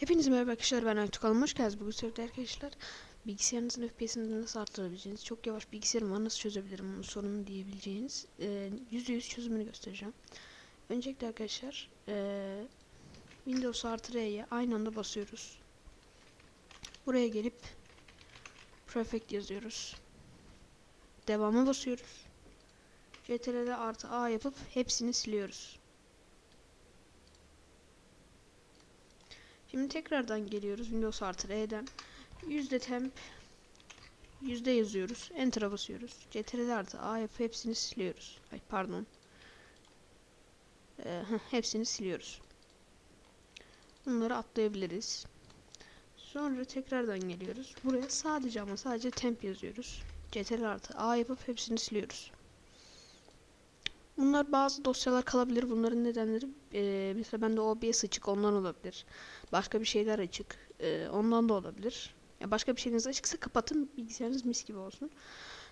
Hepinize merhaba arkadaşlar ben Aytuk Alım hoş geldiniz. Bugün sizlerle arkadaşlar bilgisayarınızın FPS'ini nasıl arttırabileceğiniz, çok yavaş bilgisayarım var nasıl çözebilirim bunun sorununu diyebileceğiniz e, %100 çözümünü göstereceğim. Öncelikle arkadaşlar e, Windows artı R'ye aynı anda basıyoruz. Buraya gelip Perfect yazıyoruz. Devama basıyoruz. CTRL'de artı A yapıp hepsini siliyoruz. Şimdi tekrardan geliyoruz Windows artı R'den. Yüzde temp yüzde yazıyoruz. Enter'a basıyoruz. CTRL artı A yapıp hepsini siliyoruz. Ay pardon. Ee, hepsini siliyoruz. Bunları atlayabiliriz. Sonra tekrardan geliyoruz. Buraya sadece ama sadece temp yazıyoruz. CTRL artı A yapıp hepsini siliyoruz. Bunlar bazı dosyalar kalabilir. Bunların nedenleri e, mesela bende OBS açık ondan olabilir. Başka bir şeyler açık e, ondan da olabilir. Ya başka bir şeyiniz açıksa kapatın bilgisayarınız mis gibi olsun.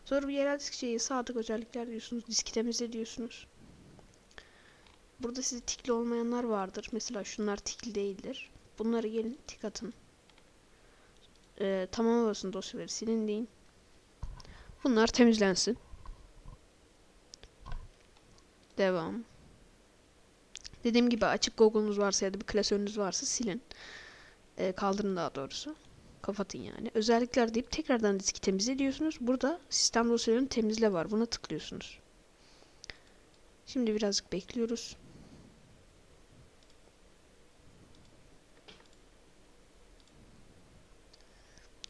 Sonra bir yerel disk şeyi sadık özellikler diyorsunuz. Diski temizle diyorsunuz. Burada size tikli olmayanlar vardır. Mesela şunlar tikli değildir. Bunları gelin tik atın. E, tamam basın dosyaları silin deyin. Bunlar temizlensin. Devam. Dediğim gibi açık Google'unuz varsa ya da bir klasörünüz varsa silin. Ee, kaldırın daha doğrusu. Kapatın yani. Özellikler deyip tekrardan diski temizle diyorsunuz. Burada sistem dosyalarını temizle var. Buna tıklıyorsunuz. Şimdi birazcık bekliyoruz.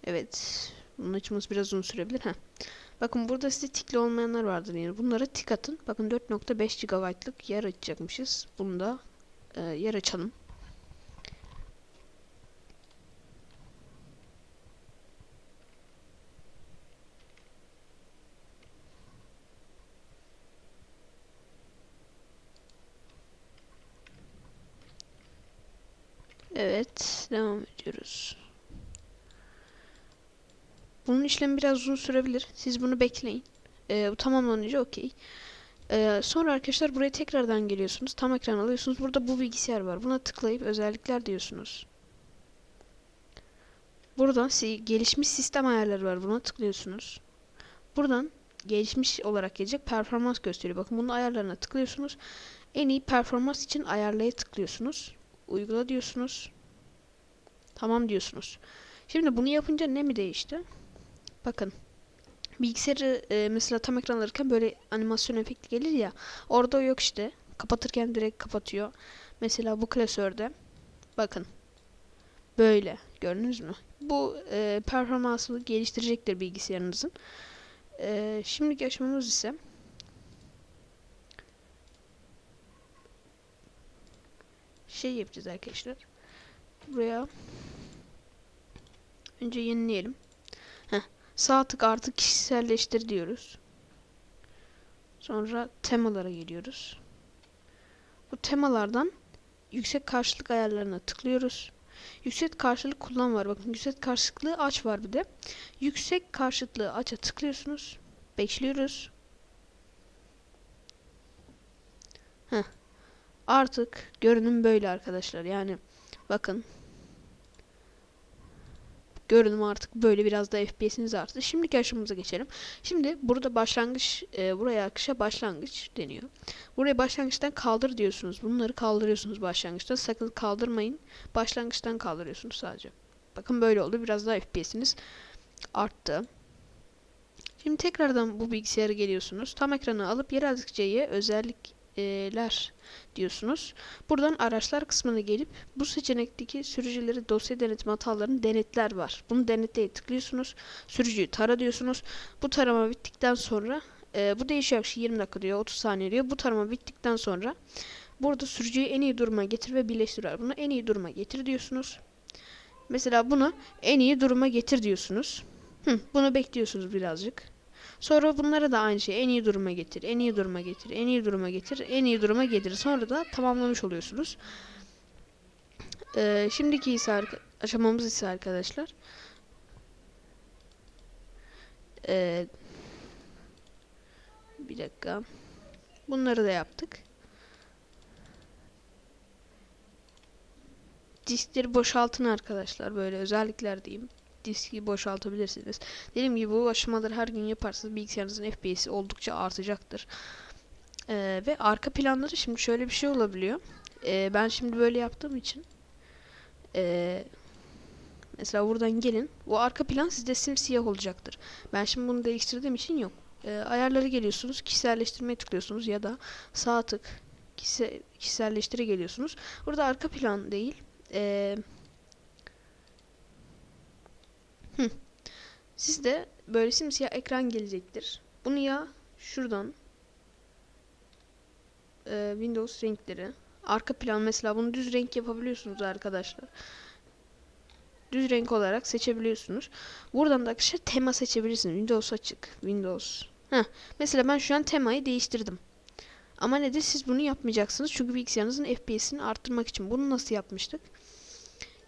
Evet. Bunun açılması biraz uzun sürebilir. Heh. Bakın burada size tikli olmayanlar vardır yani. Bunlara tik atın. Bakın 4.5 GB'lık yer açacakmışız. Bunu da e, yer açalım. Evet, devam ediyoruz. Bunun işlemi biraz uzun sürebilir. Siz bunu bekleyin. Ee, bu tamamlanınca okey. Ee, sonra arkadaşlar buraya tekrardan geliyorsunuz. Tam ekran alıyorsunuz. Burada bu bilgisayar var. Buna tıklayıp özellikler diyorsunuz. Buradan gelişmiş sistem ayarları var. Buna tıklıyorsunuz. Buradan gelişmiş olarak gelecek performans gösteriyor. Bakın bunun ayarlarına tıklıyorsunuz. En iyi performans için ayarlaya tıklıyorsunuz. Uygula diyorsunuz. Tamam diyorsunuz. Şimdi bunu yapınca ne mi değişti? Bakın. Bilgisayarı e, mesela tam ekran alırken böyle animasyon efekti gelir ya. Orada yok işte. Kapatırken direkt kapatıyor. Mesela bu klasörde. Bakın. Böyle. Gördünüz mü? Bu e, performansını geliştirecektir bilgisayarınızın. E, şimdiki aşamamız ise şey yapacağız arkadaşlar. Buraya önce yenileyelim. Sağ tık artı kişiselleştir diyoruz. Sonra temalara geliyoruz. Bu temalardan yüksek karşılık ayarlarına tıklıyoruz. Yüksek karşılık kullan var. Bakın yüksek karşılıklı aç var bir de. Yüksek karşılıklı aça tıklıyorsunuz. Bekliyoruz. Heh. Artık görünüm böyle arkadaşlar. Yani bakın görünüm artık böyle biraz da FPS'iniz arttı. Şimdiki aşamamıza geçelim. Şimdi burada başlangıç e, buraya akışa başlangıç deniyor. Buraya başlangıçtan kaldır diyorsunuz. Bunları kaldırıyorsunuz başlangıçta. Sakın kaldırmayın. Başlangıçtan kaldırıyorsunuz sadece. Bakın böyle oldu. Biraz daha FPS'iniz arttı. Şimdi tekrardan bu bilgisayara geliyorsunuz. Tam ekranı alıp yer aldıkça'ya özellikler diyorsunuz. Buradan araçlar kısmına gelip bu seçenekteki sürücüleri dosya denetim hatalarını denetler var. Bunu denetleye tıklıyorsunuz. Sürücüyü tara diyorsunuz. Bu tarama bittikten sonra e, bu değişiyor 20 dakika diyor 30 saniye diyor. Bu tarama bittikten sonra burada sürücüyü en iyi duruma getir ve birleştir var. Bunu en iyi duruma getir diyorsunuz. Mesela bunu en iyi duruma getir diyorsunuz. Hı, bunu bekliyorsunuz birazcık. Sonra bunlara da aynı şey en iyi duruma getir, en iyi duruma getir, en iyi duruma getir, en iyi duruma getir. Sonra da tamamlamış oluyorsunuz. Ee, şimdiki ise aşamamız ise arkadaşlar. Ee, bir dakika. Bunları da yaptık. diskleri boşaltın arkadaşlar. Böyle özellikler diyeyim. Diski boşaltabilirsiniz. Dediğim gibi bu aşamaları her gün yaparsanız bilgisayarınızın FPS'i oldukça artacaktır. Ee, ve arka planları şimdi şöyle bir şey olabiliyor. Ee, ben şimdi böyle yaptığım için ee, mesela buradan gelin. Bu arka plan sizde simsiyah olacaktır. Ben şimdi bunu değiştirdiğim için yok. Ee, ayarları geliyorsunuz. Kişiselleştirmeye tıklıyorsunuz ya da sağ tık kişi, kişiselleştire geliyorsunuz. Burada arka plan değil. Ee, hı. Sizde böyle simsiyah ekran gelecektir. Bunu ya şuradan e, Windows renkleri arka plan mesela bunu düz renk yapabiliyorsunuz arkadaşlar. Düz renk olarak seçebiliyorsunuz. Buradan da arkadaşlar tema seçebilirsiniz. Windows açık. Windows. Heh. Mesela ben şu an temayı değiştirdim. Ama nedir siz bunu yapmayacaksınız. Çünkü bilgisayarınızın FPS'ini arttırmak için. Bunu nasıl yapmıştık?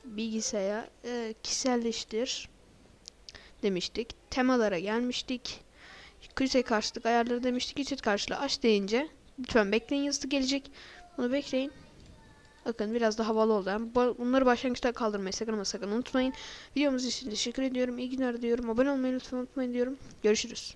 Bilgisayar e, kişiselleştir demiştik. Temalara gelmiştik. Krize karşılık ayarları demiştik. Geçit karşılığı aç deyince lütfen bekleyin yazısı gelecek. Bunu bekleyin. Bakın biraz da havalı oldu. Bunları başlangıçta kaldırmayı sakın ama sakın unutmayın. Videomuz için teşekkür ediyorum. İyi günler diyorum. Abone olmayı lütfen unutmayın diyorum. Görüşürüz.